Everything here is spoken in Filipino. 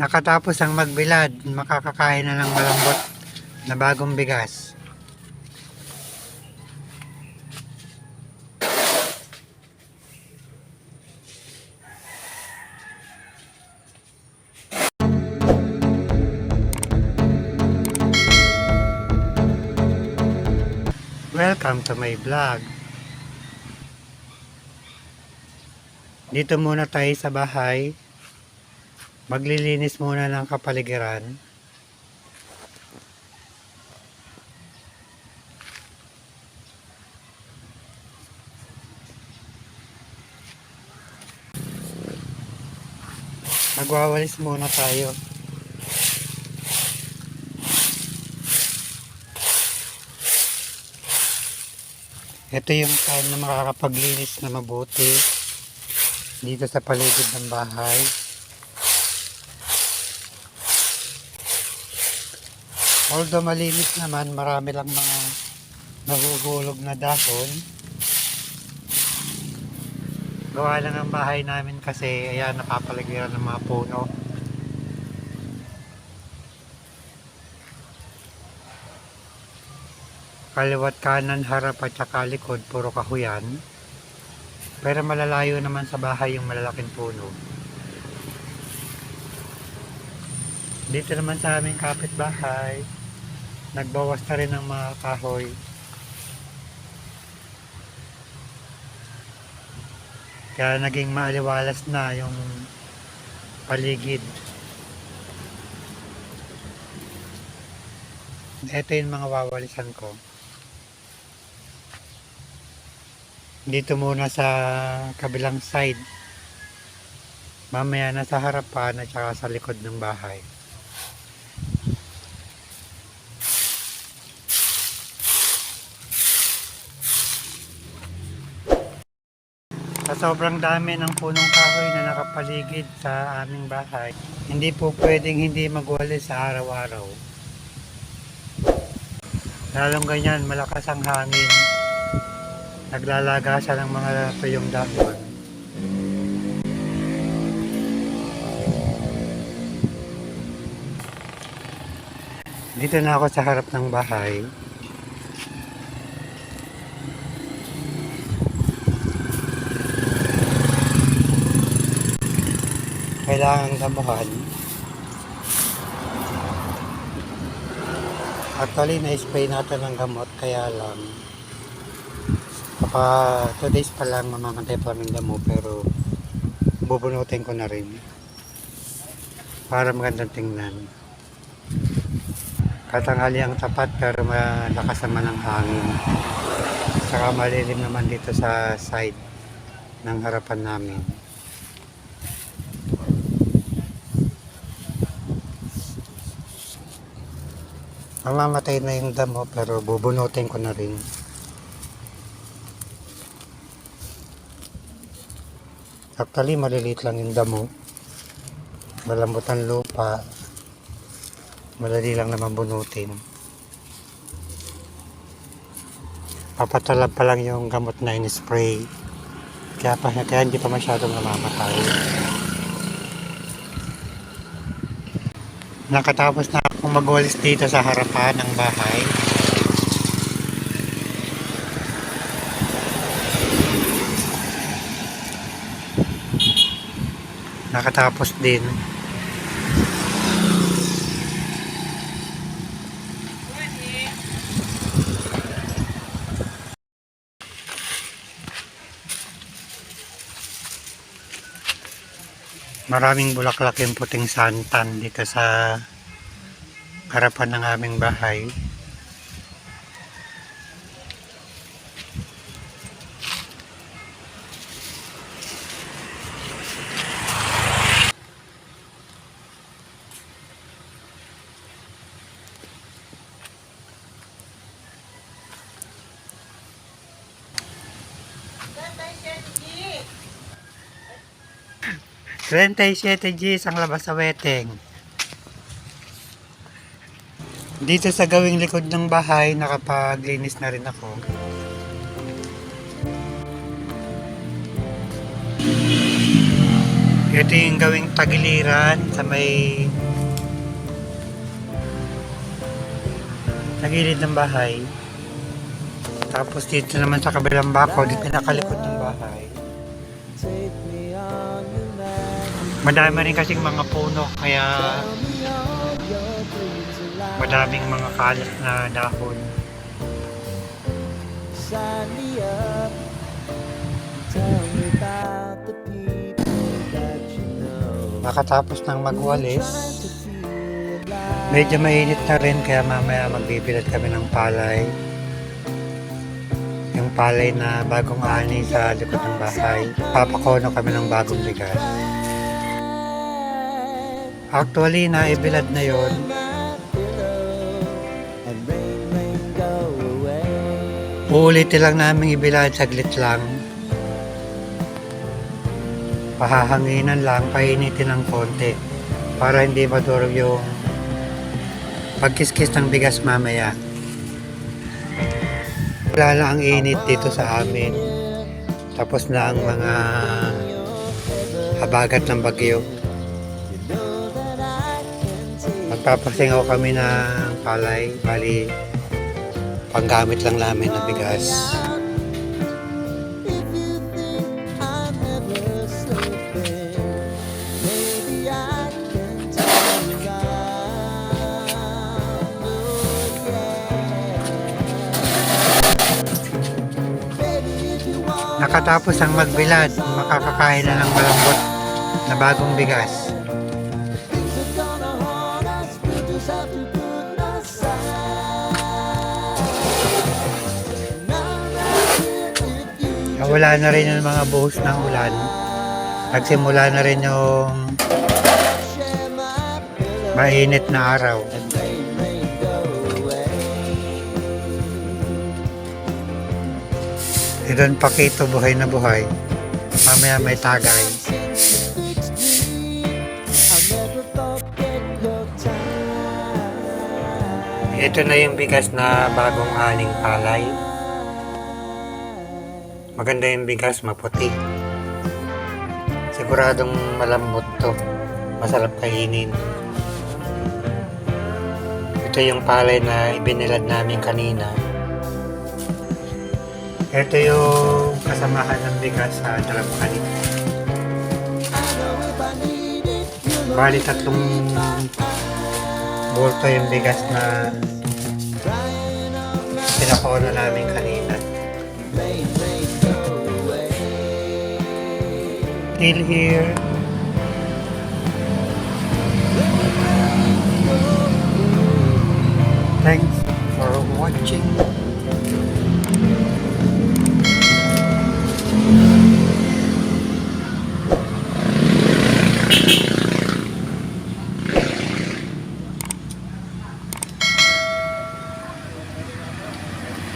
Nakatapos ang magbilad, makakakain na ng malambot na bagong bigas. Welcome to my vlog. Dito muna tayo sa bahay. Maglilinis muna ng kapaligiran. Magwawalis muna tayo. Ito yung time na makakapaglinis na mabuti dito sa paligid ng bahay. Although malinis naman, marami lang mga nahuhulog na dahon. Gawa lang ang bahay namin kasi ayan napapaligiran ng mga puno. Kaliwat kanan, harap at saka likod, puro kahuyan. Pero malalayo naman sa bahay yung malalaking puno. Dito naman sa aming kapitbahay, nagbawas na rin ng mga kahoy. Kaya naging maaliwalas na yung paligid. Ito yung mga wawalisan ko. Dito muna sa kabilang side. Mamaya na sa harapan at saka sa likod ng bahay. Sa sobrang dami ng punong kahoy na nakapaligid sa aming bahay, hindi po pwedeng hindi magwalis sa araw-araw. Lalong ganyan, malakas ang hangin. Naglalagasan ng mga tuyong dahon. Dito na ako sa harap ng bahay. Kailangan gamuhan. Actually, na-spray natin ng gamot, kaya lang Baka 2 days pa lang mamamatay pa ng damo pero bubunutin ko na rin para magandang tingnan. Katanghali ang tapat pero malakas naman ang hangin. Saka malilim naman dito sa side ng harapan namin. Mamamatay na yung damo pero bubunutin ko na rin. Actually, maliliit lang yung damo. Malambot ang lupa. Madali lang naman bunutin. Papatalab pa lang yung gamot na in-spray. Kaya, pa, kaya hindi pa masyadong namamatay. Nakatapos na akong magwalis dito sa harapan ng bahay. Nakatapos din. Maraming bulaklak yung puting santan dito sa harapan ng aming bahay. Twenty-siete Gs ang labas sa weteng. Dito sa gawing likod ng bahay, nakapaglinis na rin ako. Ito yung gawing tagiliran sa may sa gilid ng bahay. Tapos dito naman sa kabilang bako, di pinakalikot ng bahay. Madami rin kasing mga puno, kaya madaming mga kalat na dahon. Sign me up. Tell me about the people that you know. Makatapos ng magwalis, medyo mainit na rin kaya mamaya magbibilad kami ng palay. Yung palay na bagong ani sa likod ng bahay. Papakono kami ng bagong bigas. Actually, naibilad na yon. Uulitin lang namin ibilad saglit lang. Pahahanginan lang, painitin ng konti para hindi madurog yung pagkiskis ng bigas mamaya. Wala na ang init dito sa amin. Tapos na ang mga habagat ng bagyo. Magpapasingaw kami ng palay, bali panggamit lang namin na bigas. Nakatapos ang magbilad, makakakain na ng malambot na bagong bigas. Nawala na rin yung mga buhos ng ulan. Nagsimula na rin yung mainit na araw. Si Don Paquito buhay na buhay. Mamaya may tagay. Ito na yung bigas na bagong aling palay. Maganda yung bigas, maputi. Siguradong malambot to. Masarap kainin. Ito yung palay na ibinilad namin kanina. Ito yung kasamahan ng bigas sa drum kanina. Bali tatlong bulto yung bigas na pinakuha namin kanina. Still here. Thanks for watching.